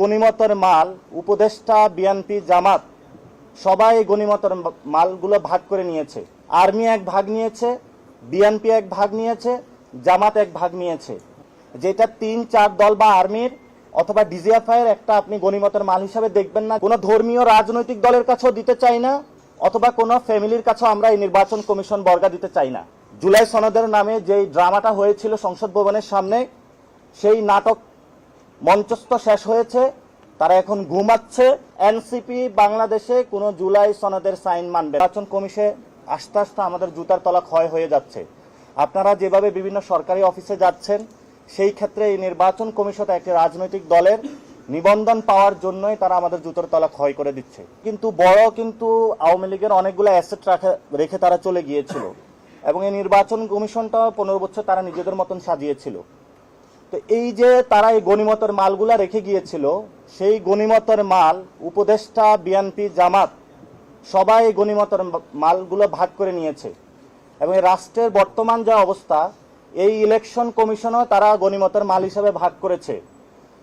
গণিমতের মাল, উপদেষ্টা, বিএনপি, জামাত, সবাই গণিমতের মালগুলো ভাগ করে নিয়েছে। আর্মি এক ভাগ নিয়েছে, বিএনপি এক ভাগ নিয়েছে, জামাত এক ভাগ নিয়েছে। যেটা তিন, চার দল বা আর্মির অথবা ডিজিএফআই এর একটা আপনি গণিমতের মাল হিসাবে দেখবেন না। কোনো ধর্মীয় রাজনৈতিক দলের কাছেও দিতে চাই না, অথবা কোনো ফ্যামিলির কাছেও আমরা এই নির্বাচন কমিশন বর্গা দিতে চাই না। জুলাই সনদের নামে যেই ড্রামাটা হয়েছিল সংসদ ভবনের সামনে, সেই নাটক মঞ্চস্থ শেষ হয়েছে। তারা এখন ঘুমাচ্ছে। এনসিপি বাংলাদেশে কোনো জুলাই সনদের সাইন মানবে নির্বাচন কমিশে আস্তে আস্তে আমাদের জুতার তলা ক্ষয় হয়ে যাচ্ছে। আপনারা যেভাবে বিভিন্ন সরকারি অফিসে যাচ্ছেন, সেই ক্ষেত্রে এই নির্বাচন কমিশন একটি রাজনৈতিক দলের নিবন্ধন পাওয়ার জন্যই তারা আমাদের জুতোর তলা ক্ষয় করে দিচ্ছে। কিন্তু বড় কিন্তু আওয়ামী লীগের অনেকগুলো অ্যাসেট রাখে, রেখে তারা চলে গিয়েছিল। এবং এই নির্বাচন কমিশনটা পনেরো বছর তারা নিজেদের মতন সাজিয়েছিল। তো এই যে তারা এই গণিমতের মালগুলা রেখে গিয়েছিল, সেই গণিমতের মাল উপদেষ্টা বিএনপি জামাত সবাই এই গণিমতের মালগুলো ভাগ করে নিয়েছে। এবং রাষ্ট্রের বর্তমান যা অবস্থা, এই ইলেকশন কমিশনও তারা গণিমতের মাল হিসাবে ভাগ করেছে।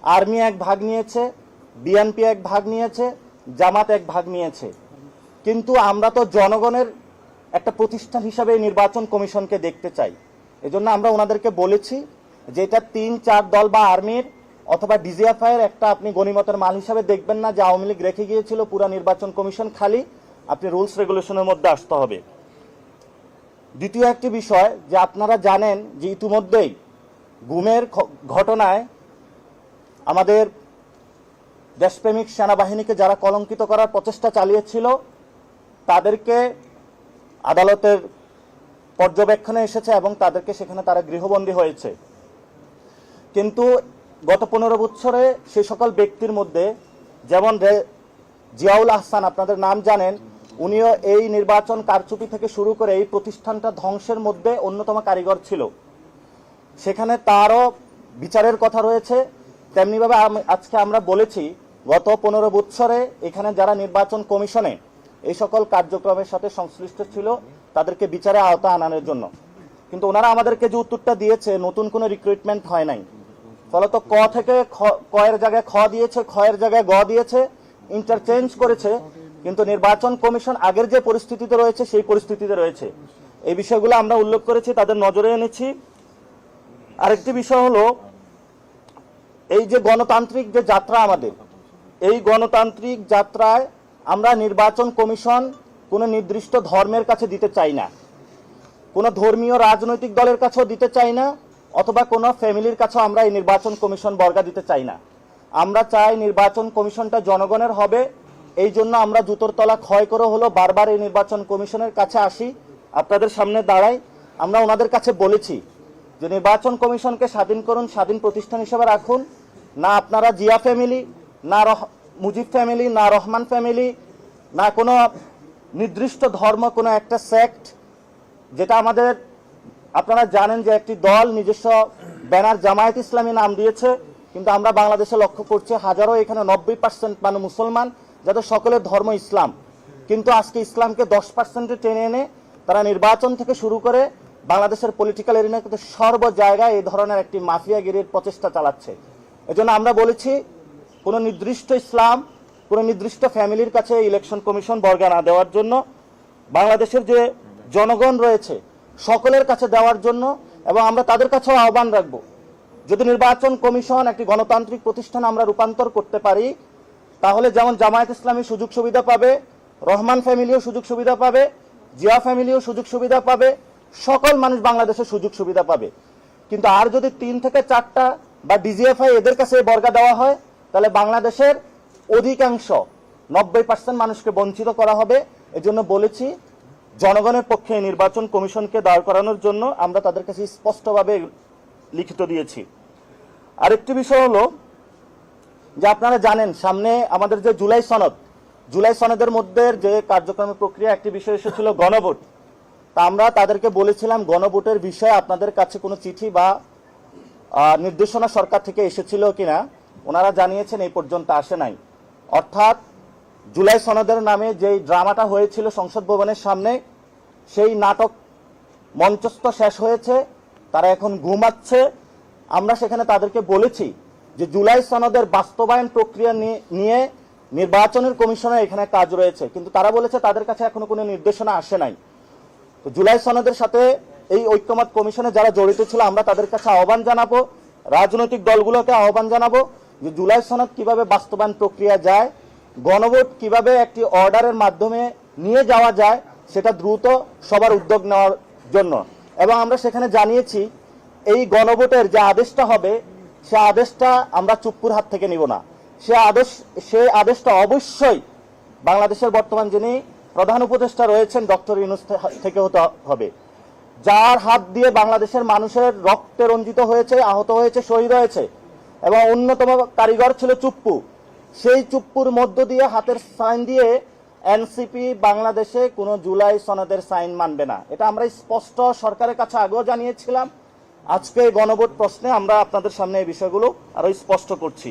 আর্মি এক ভাগ নিয়েছে, বিএনপি এক ভাগ নিয়েছে, জামাত এক ভাগ নিয়েছে। কিন্তু আমরা তো জনগণের একটা প্রতিষ্ঠান হিসাবে নির্বাচন কমিশনকে দেখতে চাই। এজন্য আমরা ওনাদেরকে বলেছি যে এটা তিন, চার দল বা আর্মির অথবা ডিজিএফআই এর একটা আপনি গণিমতের মাল হিসাবে দেখবেন না যে আওয়ামী লীগ রেখে গিয়েছিল পুরা নির্বাচন কমিশন খালি, আপনি রুলস রেগুলেশনের মধ্যে আসতে হবে। দ্বিতীয় একটি বিষয় যে আপনারা জানেন যে ইতিমধ্যেই গুমের ঘটনায় আমাদের দেশপ্রেমিক সেনাবাহিনীকে যারা কলঙ্কিত করার প্রচেষ্টা চালিয়েছিল, তাদেরকে আদালতের পর্যবেক্ষণে এসেছে এবং তাদেরকে সেখানে তারা গৃহবন্দী হয়েছে। কিন্তু গত পনেরো বছরে সে সকল ব্যক্তির মধ্যে যেমন জিয়াউল আহসান, আপনাদের নাম জানেন, উনিও এই নির্বাচন কারচুপি থেকে শুরু করে এই প্রতিষ্ঠানটা ধ্বংসের মধ্যে অন্যতম কারিগর ছিল। সেখানে তারও বিচারের কথা রয়েছে। তেমনিভাবে আজকে আমরা বলেছি, গত পনেরো বৎসরে এখানে যারা নির্বাচন কমিশনে এই সকল কার্যক্রমের সাথে সংশ্লিষ্ট ছিল, তাদেরকে বিচারে আওতা আনানোর জন্য। কিন্তু ওনারা আমাদেরকে যে উত্তরটা দিয়েছে, নতুন কোনো রিক্রুটমেন্ট হয় নাই। ফলত ক থেকে ক এর জায়গায় খ দিয়েছে, খয়ের জায়গায় গ দিয়েছে ইন্টারচেঞ্জ করেছে, কিন্তু নির্বাচন কমিশন আগের যে পরিস্থিতিতে রয়েছে, সেই পরিস্থিতিতে রয়েছে। এই বিষয়গুলো আমরা উল্লেখ করেছি, তাদের নজরে এনেছি। আরেকটি বিষয় হলো, এই যে গণতান্ত্রিক যে যাত্রা আমাদের, এই গণতান্ত্রিক যাত্রায় আমরা নির্বাচন কমিশন কোনো নির্দিষ্ট ধর্মের কাছে দিতে চাই না। কোনো ধর্মীয় রাজনৈতিক দলের কাছেও দিতে চাই না। অথবা কোনো ফ্যামিলির কাছেও আমরা এই নির্বাচন কমিশন বর্গা দিতে চাই না। আমরা চাই নির্বাচন কমিশনটা জনগণের হবে। এই জন্য আমরা জুতোর তলা ক্ষয় করে হলো বারবার এই নির্বাচন কমিশনের কাছে আসি। আপনাদের সামনে দাঁড়াই। আমরা ওনাদের কাছে বলেছি যে নির্বাচন কমিশনকে স্বাধীন করুন, স্বাধীন প্রতিষ্ঠান হিসেবে রাখুন। না আপনারা জিয়া ফ্যামিলি, না রহ, মুজিব ফ্যামিলি, না রহমান ফ্যামিলি, না কোনো নির্দিষ্ট ধর্ম, কোনো একটা সেক্ট, যেটা আমাদের আপনারা জানেন যে একটি দল নিজস্ব ব্যানার জামায়াত ইসলামী নাম দিয়েছে, কিন্তু আমরা বাংলাদেশে লক্ষ্য করছি হাজারো এখানে নব্বই পার্সেন্ট মানে মুসলমান যাদের সকলের ধর্ম ইসলাম। কিন্তু আজকে ইসলামকে দশ পার্সেন্টে টেনে এনে তারা নির্বাচন থেকে শুরু করে বাংলাদেশের পলিটিক্যাল এরিনা কিন্তু সর্ব জায়গায় এই ধরনের একটি মাফিয়াগিরির প্রচেষ্টা চালাচ্ছে। এজন্য আমরা বলেছি, কোনো নির্দিষ্ট ইসলাম, কোনো নির্দিষ্ট ফ্যামিলির কাছে ইলেকশন কমিশন বর্গা না দেওয়ার জন্য বাংলাদেশের যে জনগণ রয়েছে সকলের কাছে দেওয়ার জন্য এবং আমরা তাদের কাছেও আহ্বান রাখব। যদি নির্বাচন কমিশন একটি গণতান্ত্রিক প্রতিষ্ঠান আমরা রূপান্তর করতে পারি, তাহলে যেমন জামায়াত ইসলামী সুযোগ সুবিধা পাবে, রহমান ফ্যামিলিও সুযোগ সুবিধা পাবে, জিয়া ফ্যামিলিও সুযোগ সুবিধা পাবে, সকল মানুষ বাংলাদেশে সুযোগ সুবিধা পাবে। কিন্তু আর যদি তিন থেকে চারটা বা ডিজিএফআই এদের কাছে বর্গা দেওয়া হয়, তাহলে বাংলাদেশের অধিকাংশ নব্বই পার্সেন্ট মানুষকে বঞ্চিত করা হবে। এজন্য বলেছি জনগণের পক্ষে নির্বাচন কমিশনকে দাঁড় করানোর জন্য আমরা তাদের কাছে স্পষ্টভাবে লিখিত দিয়েছি। আরেকটি বিষয় হলো যে আপনারা জানেন, সামনে আমাদের যে জুলাই সনদ, জুলাই সনদের মধ্যে যে কার্যক্রমের প্রক্রিয়া একটি বিষয় এসেছিল গণভোট। তা আমরা তাদেরকে বলেছিলাম গণভোটের বিষয়ে আপনাদের কাছে কোনো চিঠি বা নির্দেশনা সরকার থেকে এসেছিল কিনা, ওনারা জানিয়েছেন এই পর্যন্ত আসে নাই। অর্থাৎ জুলাই সনদের নামে যেই ড্রামাটা হয়েছিল সংসদ ভবনের সামনে, সেই নাটক মঞ্চস্থ শেষ হয়েছে, তারা এখন ঘুমাচ্ছে। আমরা সেখানে তাদেরকে বলেছি যে জুলাই সনদের বাস্তবায়ন প্রক্রিয়া নিয়ে- নির্বাচনের কমিশনের এখানে কাজ রয়েছে, কিন্তু তারা বলেছে তাদের কাছে এখনও কোনো নির্দেশনা আসে নাই। তো জুলাই সনদের সাথে এই ঐক্যমত কমিশনে যারা জড়িত ছিল, আমরা তাদের কাছে আহ্বান জানাব, রাজনৈতিক দলগুলোকে আহ্বান জানাব যে জুলাই সনদ কীভাবে বাস্তবায়ন প্রক্রিয়া যায় গণভোট কীভাবে একটি অর্ডারের মাধ্যমে নিয়ে যাওয়া যায়, সেটা দ্রুত সবার উদ্যোগ নেওয়ার জন্য। এবং আমরা সেখানে জানিয়েছি, এই গণভোটের যে আদেশটা হবে, সে আদেশটা আমরা চুপ্পুর হাত থেকে নিব না। সে আদেশ, সে আদেশটা অবশ্যই বাংলাদেশের বর্তমান যিনি প্রধান উপদেষ্টা রয়েছেন, ডক্টর ইউনুস থেকে হতে হবে। যার হাত দিয়ে বাংলাদেশের মানুষের রক্তে রঞ্জিত হয়েছে, আহত হয়েছে, শহীদ হয়েছে, এবং অন্যতম কারিগর ছিল চুপ্পু। সেই চুপ্পুর মধ্য দিয়ে হাতের সাইন দিয়ে এনসিপি বাংলাদেশে কোনো জুলাই সনদের সাইন মানবে না। এটা আমরা স্পষ্ট সরকারের কাছে আগেও জানিয়েছিলাম। আজকে গণভোট প্রশ্নে আমরা আপনাদের সামনে এই বিষয়গুলো আরও স্পষ্ট করছি।